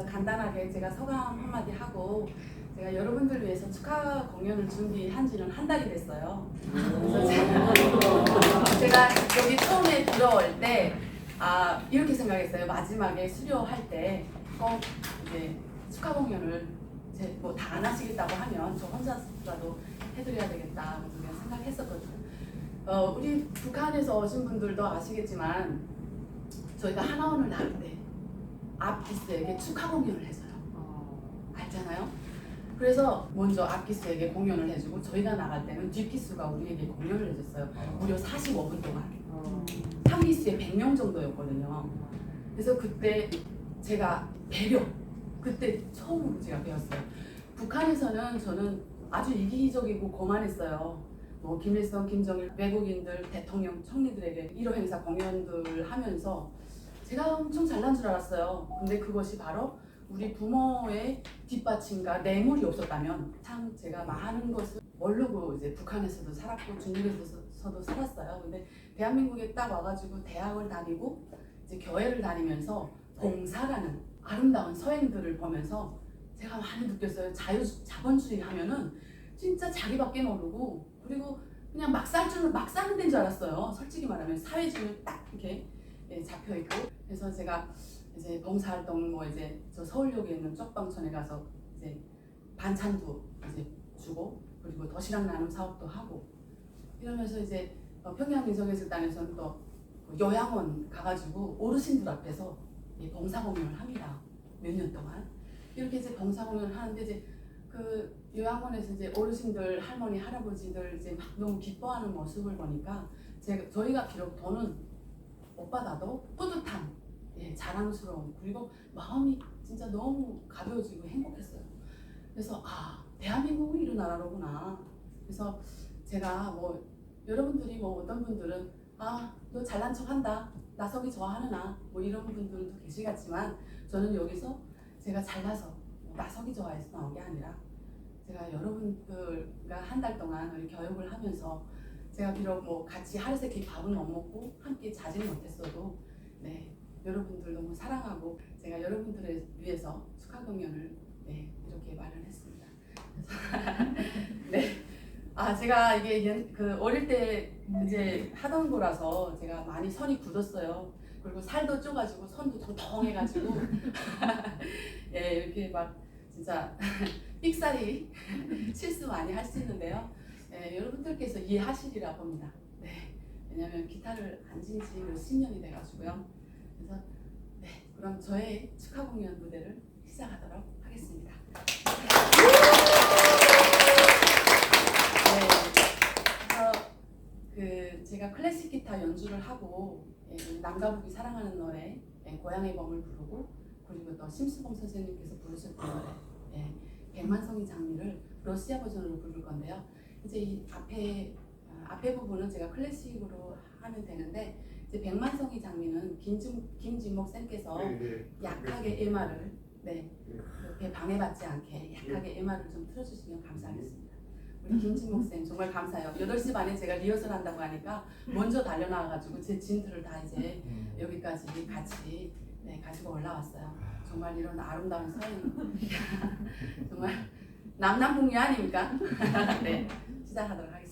먼저 간단하게 제가 소감 한마디 하고 제가 여러분들 위해서 축하 공연을 준비한 지는 한 달이 됐어요. 그래서 제가, 제가 여기 처음에 들어올 때 아, 이렇게 생각했어요. 마지막에 수료할 때 꼭 이제 축하 공연을 뭐다 안 하시겠다고 하면 저 혼자서라도 해드려야 되겠다 뭐 그런 생각했었거든요. 어, 우리 북한에서 오신 분들도 아시겠지만 저희가 하나원을 나올 때 아피스에게 축하 공연을 해줘요. 알잖아요. 그래서 먼저 아피스에게 공연을 해주고 저희가 나갈 때는 뒷피스가 우리에게 공연을 해줬어요. 무려 45분 동안. 탕기스에 100명 정도였거든요. 그래서 그때 제가 배려 그때 처음으로 제가 배웠어요. 북한에서는 저는 아주 이기적이고 거만했어요. 뭐 김일성, 김정일, 외국인들, 대통령, 총리들에게 1호 행사 공연들 하면서 제가 엄청 잘난 줄 알았어요. 근데 그것이 바로 우리 부모의 뒷받침과 뇌물이 없었다면 참 제가 많은 것을 모르고 이제 북한에서도 살았고 중국에서도 살았어요. 근데 대한민국에 딱 와가지고 대학을 다니고 이제 교회를 다니면서 봉사라는 아름다운 서행들을 보면서 제가 많이 느꼈어요. 자유 자본주의 하면은 진짜 자기밖에 모르고 그리고 그냥 막 살 줄은 막 사는 데인 줄 알았어요. 솔직히 말하면 사회주의 딱 이렇게 예, 잡혀 있고 그래서 제가 이제 봉사활동 뭐 이제 저 서울역에 있는 쪽방촌에 가서 이제 반찬도 이제 주고 그리고 도시락 나눔 사업도 하고 이러면서 이제 어, 평양 민속예술단에서는 또 요양원 가가지고 어르신들 앞에서 이 봉사 공연을 합니다. 몇 년 동안 이렇게 이제 봉사 공연을 하는데 이제 그 요양원에서 이제 어르신들 할머니 할아버지들 이제 막 너무 기뻐하는 모습을 보니까 제가 저희가 비록 돈은 못 받아도 뿌듯함, 예, 자랑스러움 그리고 마음이 진짜 너무 가벼워지고 행복했어요. 그래서 아 대한민국은 이런 나라로구나. 그래서 제가 뭐 여러분들이 뭐 어떤 분들은 아 너 잘난 척한다 나서기 좋아하느나 뭐 이런 분들도 계시겠지만 저는 여기서 제가 잘나서 나서기 좋아해서 나온 게 아니라 제가 여러분들과 한 달 동안 우리 교육을 하면서 제가 비록 뭐 같이 하루 세끼 밥은 못 먹고 함께 자지는 못했어도 네 여러분들 너무 사랑하고 제가 여러분들을 위해서 축하 공연을 네 이렇게 말을 했습니다. 그래서 네. 아 제가 이게 연- 그 어릴 때 이제 하던 거라서 제가 많이 선이 굳었어요. 그리고 살도 쪄가지고 손도 통통해가지고 예 이렇게 막 진짜 삑사리 실수 많이 할 수 있는데요. 예, 여러분들께서 이해하시리라 봅니다. 네 왜냐하면 기타를 안 친 지 몇십 년이 돼가지고요. 그래서 네 그럼 저의 축하 공연 무대를 시작하도록 하겠습니다. 네, 그래서 그 제가 클래식 기타 연주를 하고 예, 남과 북이 사랑하는 노래 예, 고향의 범을 부르고 그리고 또 심수봉 선생님께서 부르셨던 노래 예, 백만성이 장미를 러시아 버전으로 부를 건데요. 이제 이 앞에 아, 앞에 부분은 제가 클래식으로 하면 되는데 이제 백만성이 장미는 김진 김진목 쌤께서 네, 약하게 MR을 네 이렇게 방해받지 않게 약하게 MR을 좀 틀어주시면 감사하겠습니다. 우리 김진목 쌤 정말 감사해요. 8시 반에 제가 리허설 한다고 하니까 먼저 달려나와가지고 제 진트를 다 이제 여기까지 같이 네, 가지고 올라왔어요. 정말 이런 아름다운 서인 정말 남남북녀 아닙니까? 네 시작하도록 하겠습니다.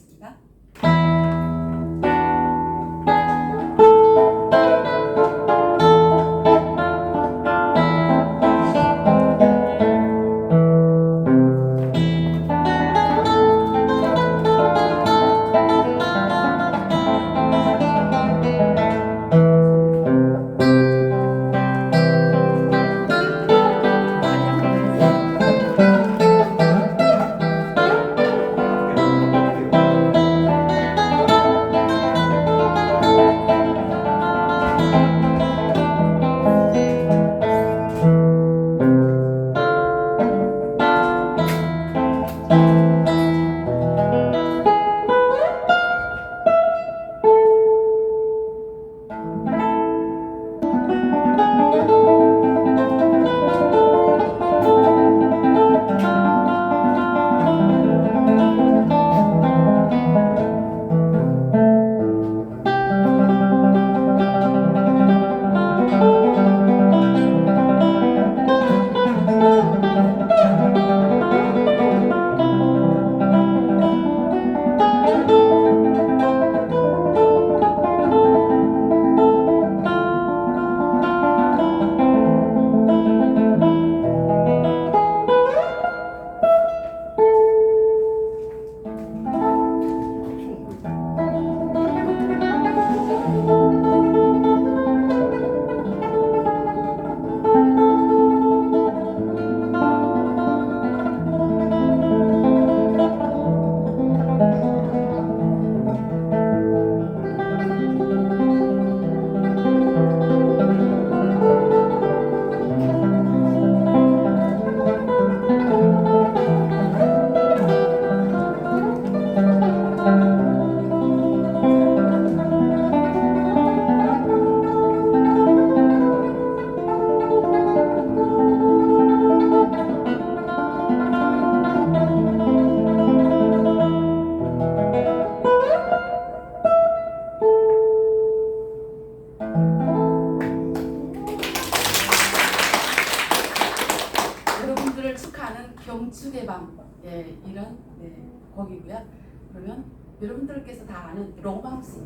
여러분들께서 다 아는 로망스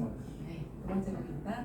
네, 두 번째 곡입니다.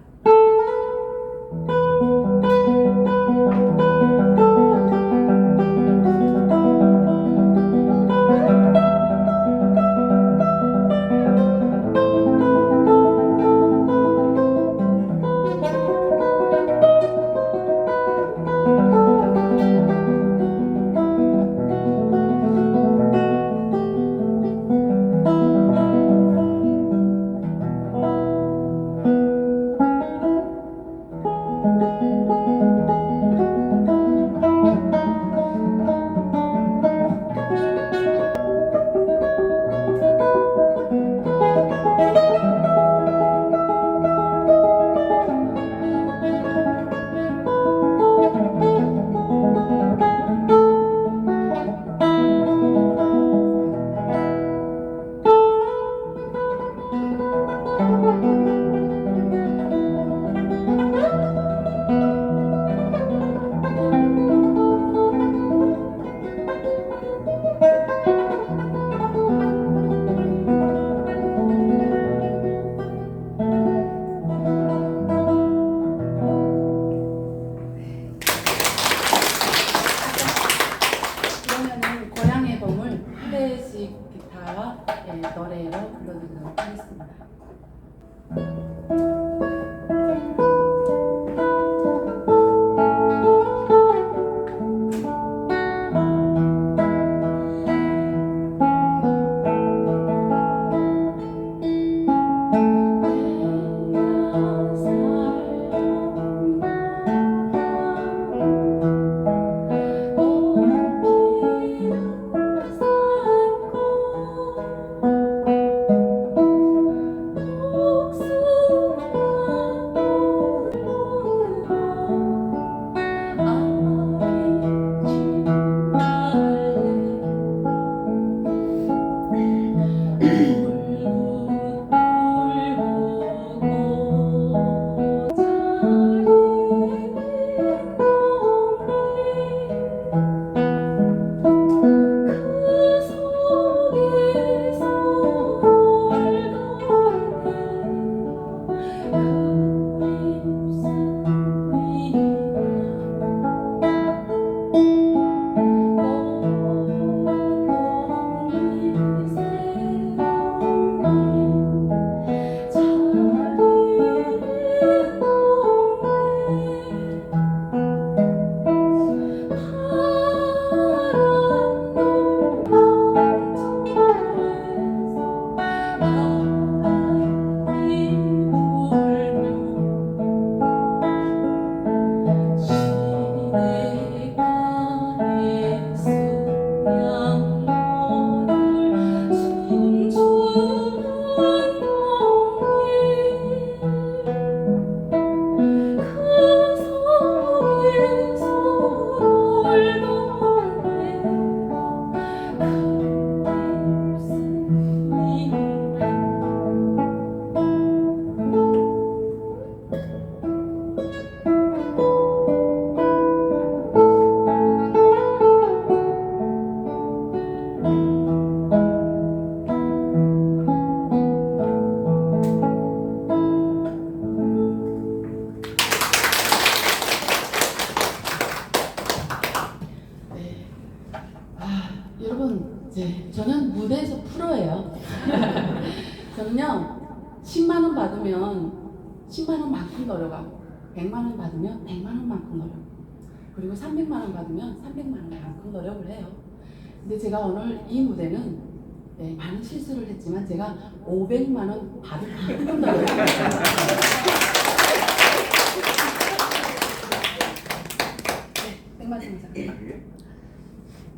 여러분, 이제 저는 무대에서 프로예요. 저는요, 10만 원 받으면 10만 원만큼 노력하고, 100만 원 받으면 100만 원만큼 노력. 그리고 300만 원 받으면 300만 원만큼 노력을 해요. 근데 제가 오늘 이 무대는 네, 많은 실수를 했지만 제가 500만 원 받을 만큼 노력을 했어요.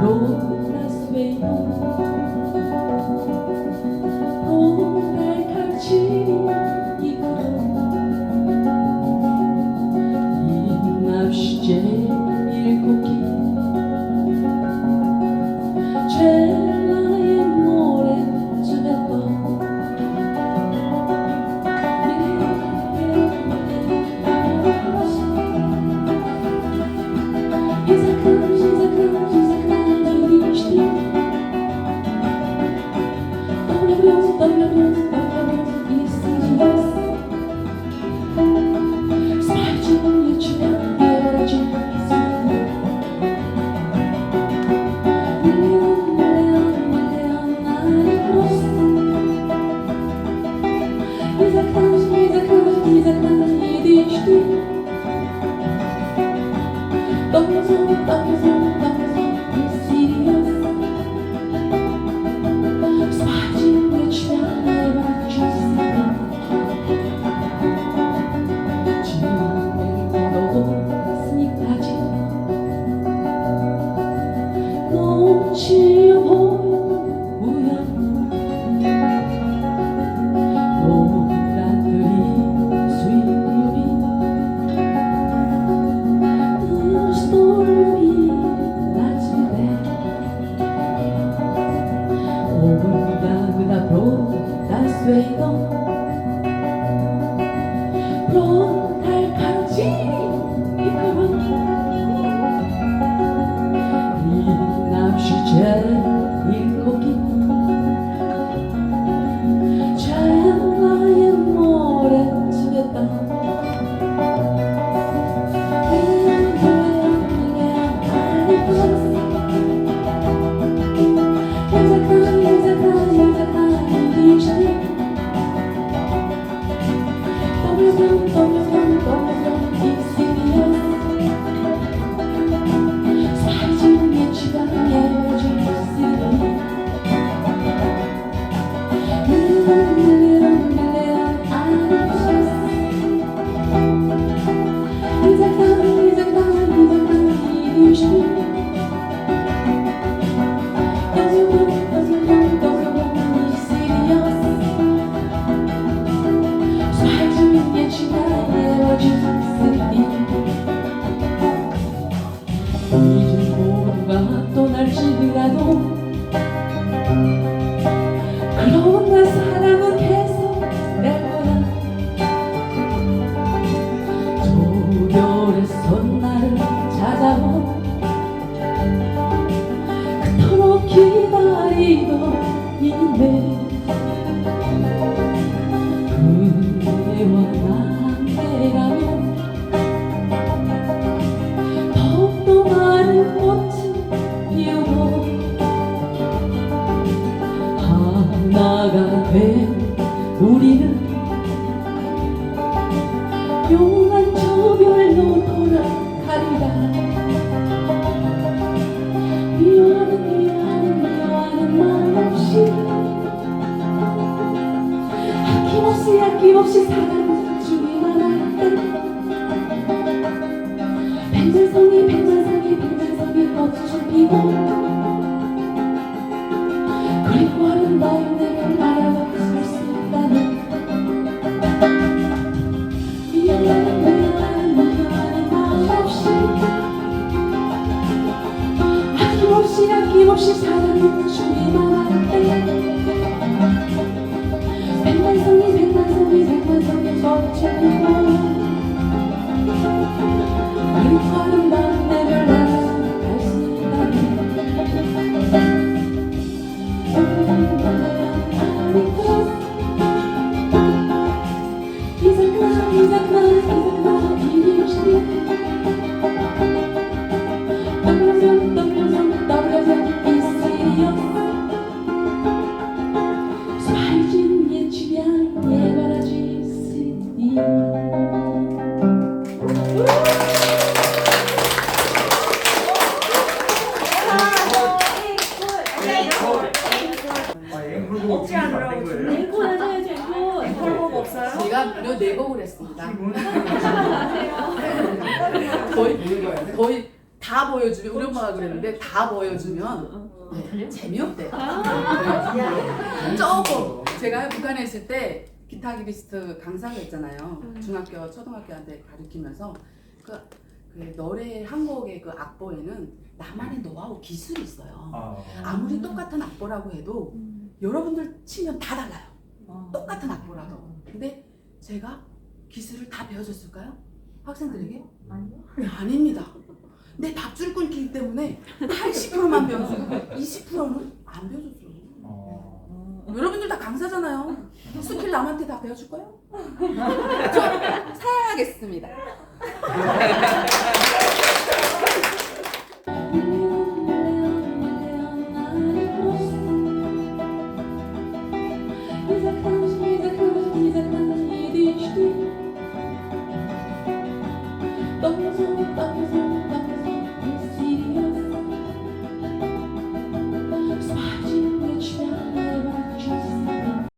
rotas venas. Bye. 프 nuit, know. 나가 된 우리는 없이 아낌없이 사랑을 주기만 할때 백만성이 백만성이 백만성이 꽃을 피 보여주면 우리 엄마가 그랬는데 다 보여주면 네, 재미없대요. 네. 조금 제가 북한에 있을 때 기타 기리스트 강사가 있잖아요. 중학교 초등학교한테 가르치면서 그, 그 노래 한 곡의 그 악보에는 나만의 노하우 기술이 있어요. 아무리 똑같은 악보라고 해도 여러분들 치면 다 달라요. 똑같은 악보라도. 근데 제가 기술을 다 배워줬을까요? 학생들에게? 아니요. 아닙니다. 내 밥줄 끓기 때문에 80%만 배웠어요. 20%는 안 배워줬어요. 여러분들 다 강사잖아요. 스킬 남한테 다 배워줄 거예요? 저 사양하겠습니다.